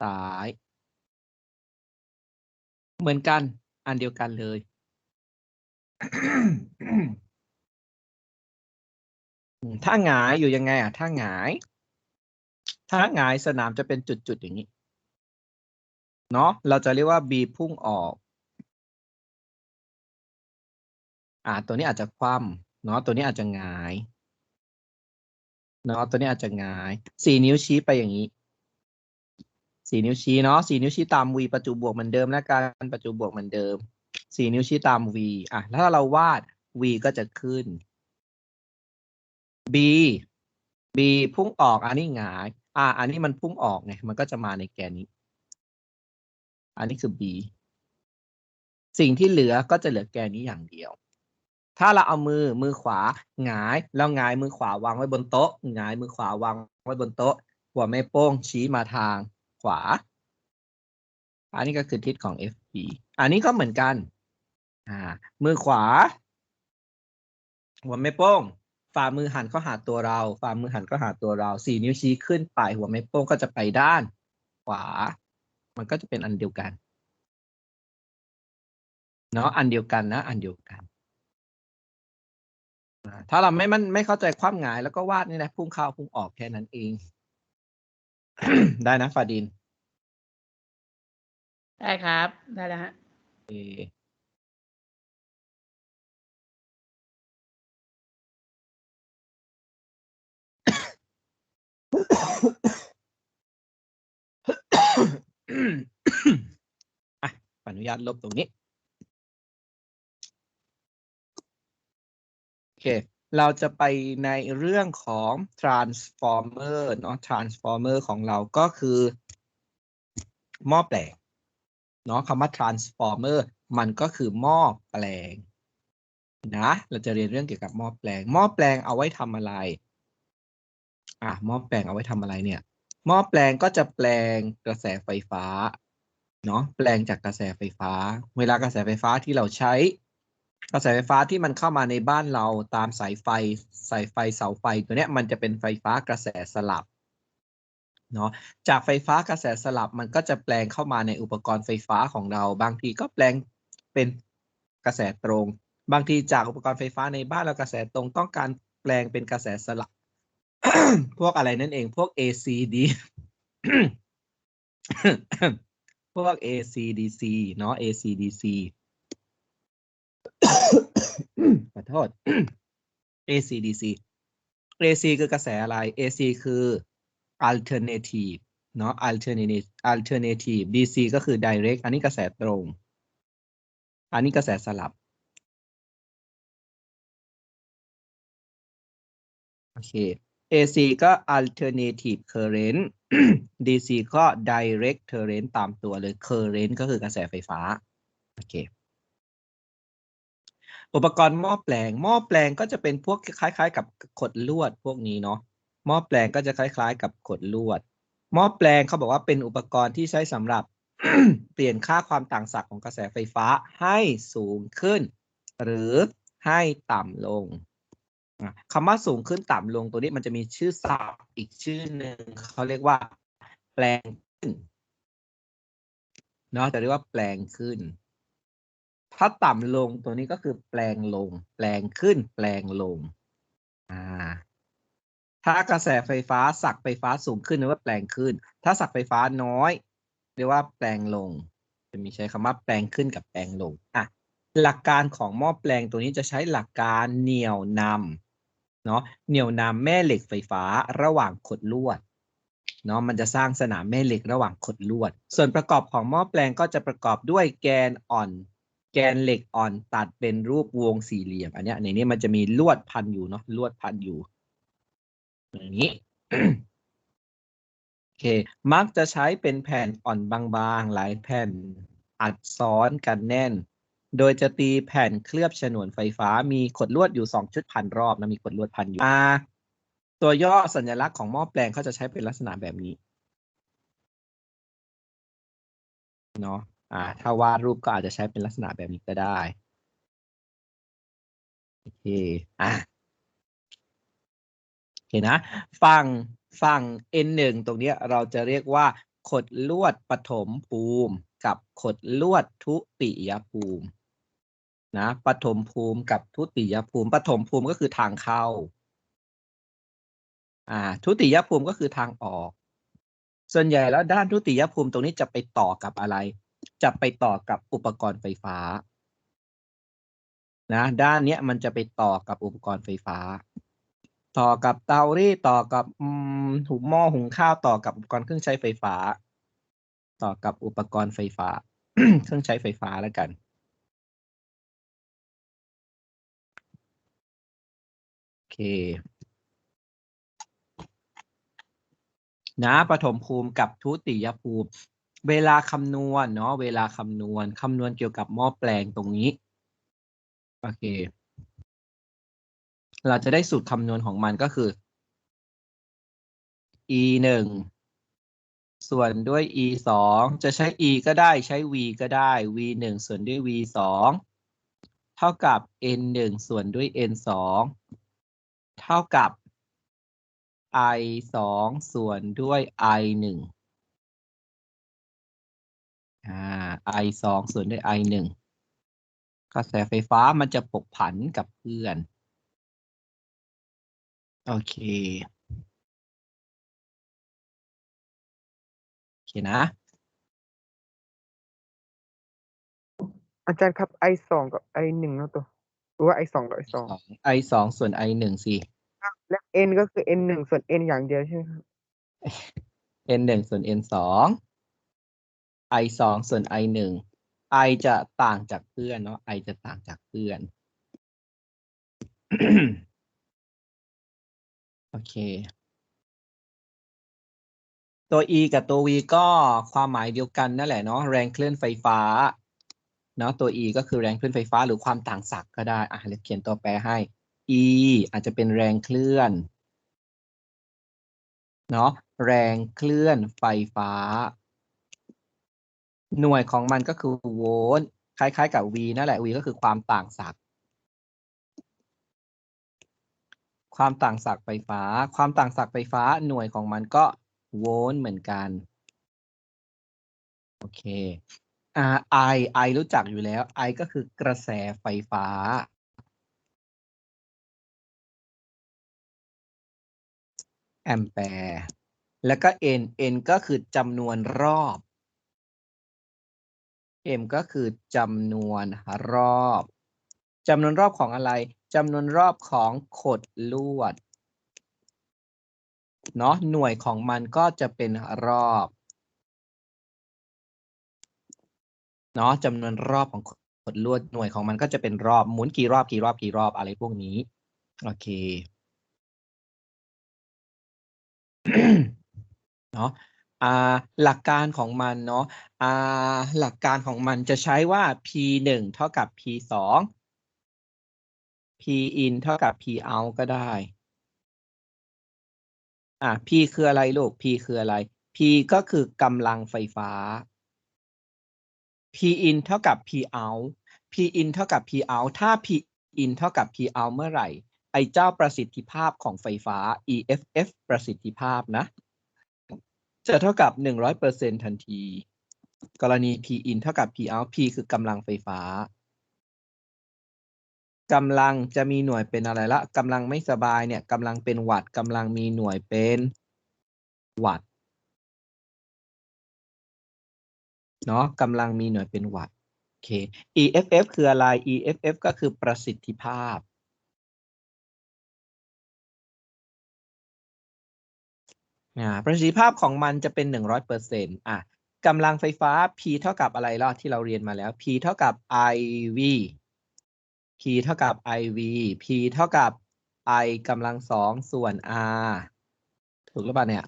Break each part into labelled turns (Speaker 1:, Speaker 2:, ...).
Speaker 1: ซ้าย เหมือนกัน อันเดียวกันเลย ถ้าหงายอยู่ยังไงอะ ถ้าหงาย ถ้าหงายสนามจะเป็นจุดๆอย่างนี้ เนาะเราจะเรียกว่า B พุ่งออก อ่า ตัวนี้อาจจะคว่ำเนาะตัวนี้อาจจะหงายเนาะตัวนี้อาจจะหงาย สี่นิ้วชี้ไปอย่างนี้ สี่นิ้วชี้เนาะสี่นิ้วชี้ตาม V ประจุบวกเหมือนเดิมและการประจุบวกเหมือนเดิมสี่นิ้วชี้ตาม V อะถ้าเราวาด V ก็จะขึ้น B B พุ่งออกอันนี้หงาย อ่าอันนี้มันพุ่งออกไงมันก็จะมาในแกนนี้ อันนี้คือ B สิ่งที่เหลือก็จะเหลือแกนนี้อย่างเดียว ถ้าเราเอามือมือขวาหงาย แล้วหงายมือขวาวางไว้บนโต๊ะหงายมือขวาวางไว้บนโต๊ะหัวแม่โป้งชี้มาทางา อันนี้ก็คือทิศของ FB อันนี้ก็เหมือนกัน อ่า มือขวาหัวแม่โป้ง ฝ่ามือหันเข้าหาตัวเรา ฝ่ามือหันเข้าหาตัวเรา สี่นิ้วชี้ขึ้นไปหัวแม่โป้งก็จะไปด้าน ขวา มันก็จะเป็นอันเดียวกัน เนาะอันเดียวกันนะ อันเดียวกัน ถ้าเราไม่มันไม่เข้าใจความหงายแล้วก็วาดนี่นะพุ่งเข้าพุ่งออกแค่นั้นเอง ได้นะฟาดิน
Speaker 2: ได้ครับ ได้แล้วฮะ
Speaker 1: เออะขออนุญาตลบตรงนี้ โอเค เราจะไปในเรื่องของ transformer เนาะ transformer ของเราก็คือหม้อแปลง เนาะคำว่า transformer มันก็คือหม้อแปลงนะเราจะเรียนเรื่องเกี่ยวกับหม้อแปลง หม้อแปลงเอาไว้ทำอะไรอะหม้อแปลงเอาไว้ทำอะไรเนี่ยหม้อแปลงก็จะแปลงกระแสไฟฟ้าเนาะแปลงจากกระแสไฟฟ้า เวลากระแสไฟฟ้าที่เราใช้ กระแสไฟฟ้าที่มันเข้ามาในบ้านเราตามสายไฟ สายไฟเสาไฟตัวเนี้ยมันจะเป็นไฟฟ้ากระแสสลับ เนาะจากไฟฟ้ากระแสสลับมันก็จะแปลงเข้ามาในอุปกรณ์ไฟฟ้าของเรา บางทีก็แปลงเป็นกระแสตรง บางทีจากอุปกรณ์ไฟฟ้าในบ้านเรากระแสตรงต้องการแปลงเป็นกระแสสลับ พวกอะไรนั่นเองพวก ACD พวก ACDC เนาะ ACDC ขอโทษ ACDC AC คือกระแสอะไร AC คือ alternative เนาะ alternative alternative DC ก็คือ direct อันนี้กระแสตรง อันนี้กระแสสลับ โอเค AC ก็ alternative current DC ก็ direct current ตามตัวเลย current ก็คือกระแสไฟฟ้า โอเค อุปกรณ์หม้อแปลง หม้อแปลงก็จะเป็นพวกคล้าย ๆ กับขดลวดพวกนี้เนาะ หม้อแปลงก็จะคล้าย ๆ กับขดลวด หม้อแปลงเขาบอกว่าเป็นอุปกรณ์ที่ใช้สำหรับ เปลี่ยนค่าความต่างศักย์ของกระแสไฟฟ้าให้สูงขึ้น หรือให้ต่ำลงคำว่าสูงขึ้นต่ำลงตัวนี้มันจะมีชื่อศัพท์อีกชื่อหนึ่งเขาเรียกว่า แปลงขึ้นเนาะจะเรียกว่าแปลงขึ้น ถ้าต่ำลงตัวนี้ก็คือแปลงลง แปลงขึ้น แปลงลง อ่า ถ้ากระแสไฟฟ้าสักไฟฟ้าสูงขึ้นเรียกว่าแปลงขึ้น ถ้าสักไฟฟ้าน้อย เรียกว่าแปลงลง จะมีใช้คำว่าแปลงขึ้นกับแปลงลงอะหลักการของหม้อแปลงตัวนี้จะใช้หลักการเหนี่ยวนำเนาะเหนี่ยวนำแม่เหล็กไฟฟ้าระหว่างขดลวดเนาะมันจะสร้างสนามแม่เหล็กระหว่างขดลวด ส่วนประกอบของหม้อแปลงก็จะประกอบด้วยแกนอ่อน แกนเหล็กอ่อนตัดเป็นรูปวงสี่เหลี่ยม อันเนี้ยในนี้มันจะมีลวดพันอยู่เนาะลวดพันอยู่ อย่างนี้โอเค มักจะใช้เป็นแผ่นอ่อนบางๆ หลายแผ่นอัดซ้อนกันแน่น โดยจะตีแผ่นเคลือบฉนวนไฟฟ้า มีขดลวดอยู่สองชุดพันรอบนะมีขดลวดพันอยู่ตัวย่อสัญลักษณ์ของหม้อแปลงเขาจะใช้เป็นลักษณะแบบนี้เนาะอ่า ถ้าวาดรูปก็อาจจะใช้เป็นลักษณะแบบนี้ก็ได้ โอเค อะ เคนนะฝั่งฝั่ง N1 ตรงนี้เราจะเรียกว่าขดลวดปฐมภูมิ กับขดลวดทุติยภูมินะปฐมภูมิกับทุติยภูมิปฐมภูมิก็คือทางเข้าอ่าทุติยภูมิก็คือทางออก ส่วนใหญ่แล้วด้านทุติยภูมิตรงนี้จะไปต่อกับอะไร จะไปต่อกับอุปกรณ์ไฟฟ้านะด้านเนี้ยมันจะไปต่อกับอุปกรณ์ไฟฟ้า ต่อกับเตารีดต่อกับอืมหุงหม้อหุงข้าวต่อกับอุปกรณ์เครื่องใช้ไฟฟ้า ต่อกับอุปกรณ์ไฟฟ้า เครื่องใช้ไฟฟ้าแล้วกัน โอเค นะปฐมภูมิกับทุติยภูมิ เวลาคำนวณเนาะเวลาคำนวณคำนวณเกี่ยวกับหม้อแปลงตรงนี้ โอเค เราจะได้สูตรคำนวณของมันก็คือ e หนึ่งส่วนด้วย e สองจะใช้ e ก็ได้ใช้ v ก็ได้ v หนึ่งส่วนด้วย v สองเท่ากับ n หนึ่งส่วนด้วย n สองเท่ากับ i สองส่วนด้วย i หนึ่งอ่า i สองส่วนด้วย i หนึ่งกระแสไฟฟ้ามันจะปกผันกับเพื่อน โอเค โอเคนะ
Speaker 3: อาจารย์ครับไอสองกับไอหนึ่งเนาะตัวหรือว่าไอสองกับไอสอง
Speaker 1: i สองส่วน i หนึ่งสิ
Speaker 3: และเอ็นก็คือเอ็นหนึ่งส่วนเอ็นอย่างเดียวใช่ไหมครับ
Speaker 1: n หนึ่งส่วน n สอง i สองส่วน i หนึ่ง i จะต่างจากเพื่อนเนาะ i จะต่างจากเพื่อน โอเค ตัว e กับตัว v ก็ความหมายเดียวกันนั่นแหละเนาะแรงเคลื่อนไฟฟ้าเนาะตัว e ก็คือแรงเคลื่อนไฟฟ้าหรือความต่างศักย์ก็ได้อะเดี๋ยวเขียนตัวแปรให้ e อาจจะเป็นแรงเคลื่อนเนาะแรงเคลื่อนไฟฟ้า หน่วยของมันก็คือโวลต์คล้าย ๆ กับ v นั่นแหละ v ก็คือความต่างศักย์ ความต่างศักย์ไฟฟ้า ความต่างศักย์ไฟฟ้าหน่วยของมันก็โวลต์เหมือนกัน โอเคอ่า I I รู้จักอยู่แล้ว I ก็คือกระแสไฟฟ้า แอมแปร์ แล้วก็ N N ก็คือจำนวนรอบ M ก็คือจำนวนรอบ จำนวนรอบของอะไรจำนวนรอบของขดลวดเนาะหน่วยของมันก็จะเป็นรอบเนาะจำนวนรอบของขดลวดหน่วยของมันก็จะเป็นรอบหมุนกี่รอบกี่รอบกี่รอบอะไรพวกนี้ โอเคเนาะอ่าหลักการของมันเนาะอ่าหลักการของมันจะใช้ว่า p หนึ่งเท่ากับ p สอง p in เท่ากับ p out ก็ได้ อ่า p คืออะไรลูก p คืออะไร p ก็คือกำลังไฟฟ้า p in เท่ากับ p out p in เท่ากับ p out ถ้า p in เท่ากับ p out เมื่อไหร่ ไอ้เจ้าประสิทธิภาพของไฟฟ้า EFF ประสิทธิภาพนะ จะเท่ากับ 100%ทันที กรณี P in เท่ากับ P out P คือกำลังไฟฟ้า กำลังจะมีหน่วยเป็นอะไรละกำลังไม่สบายเนี่ยกำลังเป็นวัตต์กำลังมีหน่วยเป็นวัตต์เนาะกำลังมีหน่วยเป็นวัตต์โอเค EFF คืออะไร EFF ก็คือประสิทธิภาพอ่าประสิทธิภาพของมันจะเป็นหนึ่งร้อยเปอร์เซ็นต์อะกำลังไฟฟ้า P เท่ากับอะไรล่ะที่เราเรียนมาแล้ว P เท่ากับ IV P เท่ากับ IV P เท่ากับ I กำลังสองส่วน R ถูกหรือเปล่าเนี่ย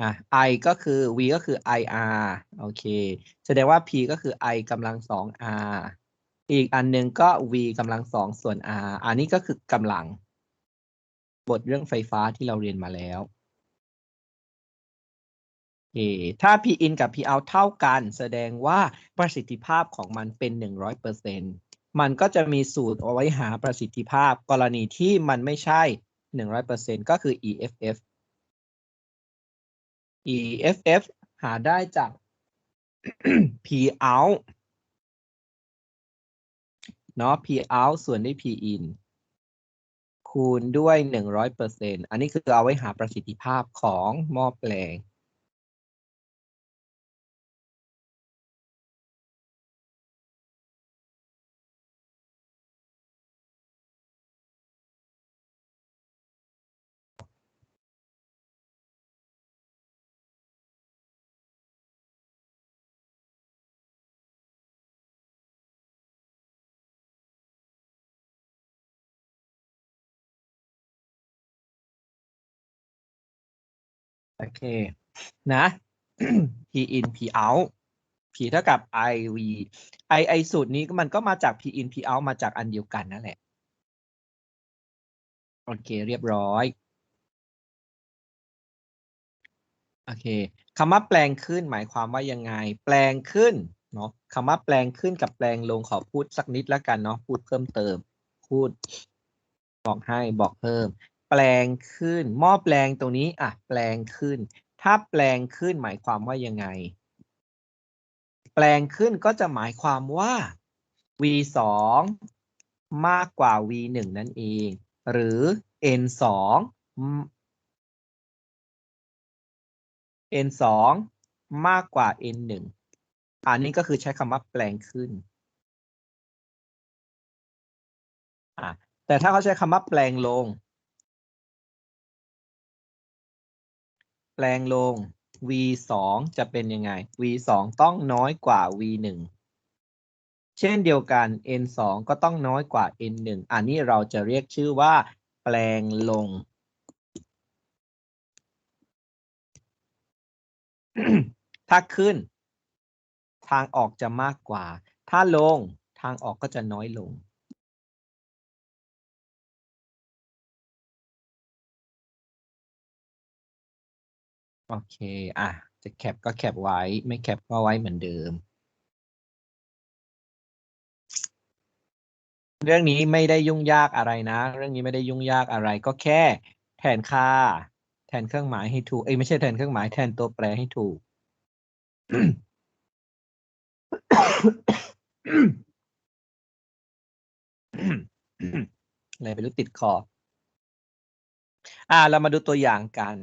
Speaker 1: อะ I ก็คือ V ก็คือ IR โอเค แสดงว่า P ก็คือ I กำลังสอง R อีกอันหนึ่งก็ V กำลังสองส่วน R อันนี้ก็คือกำลัง บทเรื่องไฟฟ้าที่เราเรียนมาแล้ว คถ้า P in กับ P out เท่ากัน แสดงว่าประสิทธิภาพของมันเป็น 100%มันก็จะมีสูตรเอาไว้หาประสิทธิภาพกรณีที่มันไม่ใช่ 100%ก็คือ EFF EFF หาได้จาก P out เนาะ P out ส่วนด้วย P in คูณด้วยหนึ่งร้อยเปอร์เซ็นอันนี้คือเอาไว้หาประสิทธิภาพของหม้อแปลง โอเค นะ P in P out P เท่ากับ I V I I สูตรนี้มันก็มาจาก P in P out มาจากอันเดียวกันนั่นแหละ โอเค เรียบร้อย โอเคคำว่าแปลงขึ้นหมายความว่ายังไง แปลงขึ้นเนาะคำว่าแปลงขึ้นกับแปลงลงขอพูดสักนิดแล้วกันเนาะพูดเพิ่มเติม พูด บอกให้บอกเพิ่ม แปลงขึ้น หม้อแปลงตรงนี้อะแปลงขึ้น ถ้าแปลงขึ้นหมายความว่ายังไง แปลงขึ้นก็จะหมายความว่า v สองมากกว่า v หนึ่งนั่นเอง หรือ n สอง n สองมากกว่า n หนึ่งอันนี้ก็คือใช้คำว่าแปลงขึ้นอะแต่ถ้าเขาใช้คำว่าแปลงลง ลงลง v สองจะเป็นยังไง v สองต้องน้อยกว่า v หนึ่งเช่นเดียวกัน n สองก็ต้องน้อยกว่า n หนึ่งอันนี้เราจะเรียกชื่อว่า แปลงลง ถ้าขึ้น ทางออกจะมากกว่า ถ้าลงทางออกก็จะน้อยลง โอเค อะ จะแคปก็แคปไว้ ไม่แคปก็ไว้เหมือนเดิม เรื่องนี้ไม่ได้ยุ่งยากอะไรนะ เรื่องนี้ไม่ได้ยุ่งยากอะไร ก็แค่ แทนค่า แทนเครื่องหมายให้ถูก เอ้ยไม่ใช่แทนเครื่องหมายแทนตัวแปรให้ถูก อะไรไปรู้ติดคอ อ่า เรามาดูตัวอย่างกัน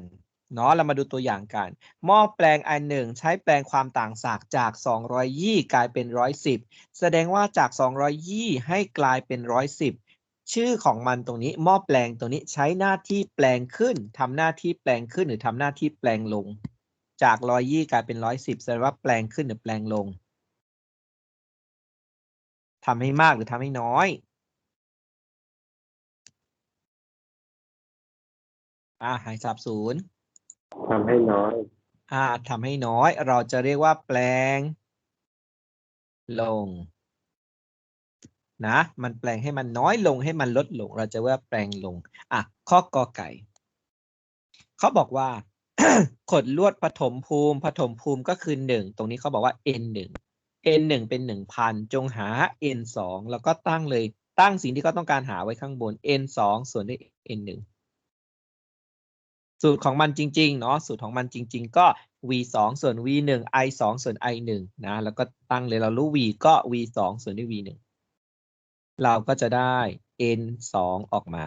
Speaker 1: เนาะเรามาดูตัวอย่างกัน หม้อแปลงอันหนึ่งใช้แปลงความต่างศักย์จาก 200ยี่กลายเป็น 110 แสดงว่าจาก 200ยี่ให้กลายเป็น 110 ชื่อของมันตรงนี้หม้อแปลงตัวนี้ใช้หน้าที่แปลงขึ้นทำหน้าที่แปลงขึ้นหรือทำหน้าที่แปลงลง จาก100ยี่กลายเป็น110แสดงว่าแปลงขึ้นหรือแปลงลงทำให้มากหรือทำให้น้อยอ่าหายสับศูนย์
Speaker 4: ทำให้น้อย
Speaker 1: อ่าทำให้น้อย เราจะเรียกว่าแปลง ลง นะ มันแปลงให้มันน้อยลงให้มันลดลง เราจะว่าแปลงลง อะ ข้อกอไก่ เขาบอกว่า ขดลวดปฐมภูมิปฐมภูมิก็คือหนึ่งตรงนี้เขาบอกว่า n หนึ่ง n หนึ่งเป็นหนึ่งพันจงหา n สองแล้วก็ตั้งเลยตั้งสิ่งที่เขาต้องการหาไว้ข้างบน n สองส่วนด้วย n หนึ่ง สูตรของมันจริงๆเนาะสูตรของมันจริง ๆ ก็ v2 ส่วน v1 i2 ส่วน i1 นะแล้วก็ตั้งเลยเรารู้ v ก็ v2 ส่วนด้วย v1 เราก็จะได้ n2 ออกมา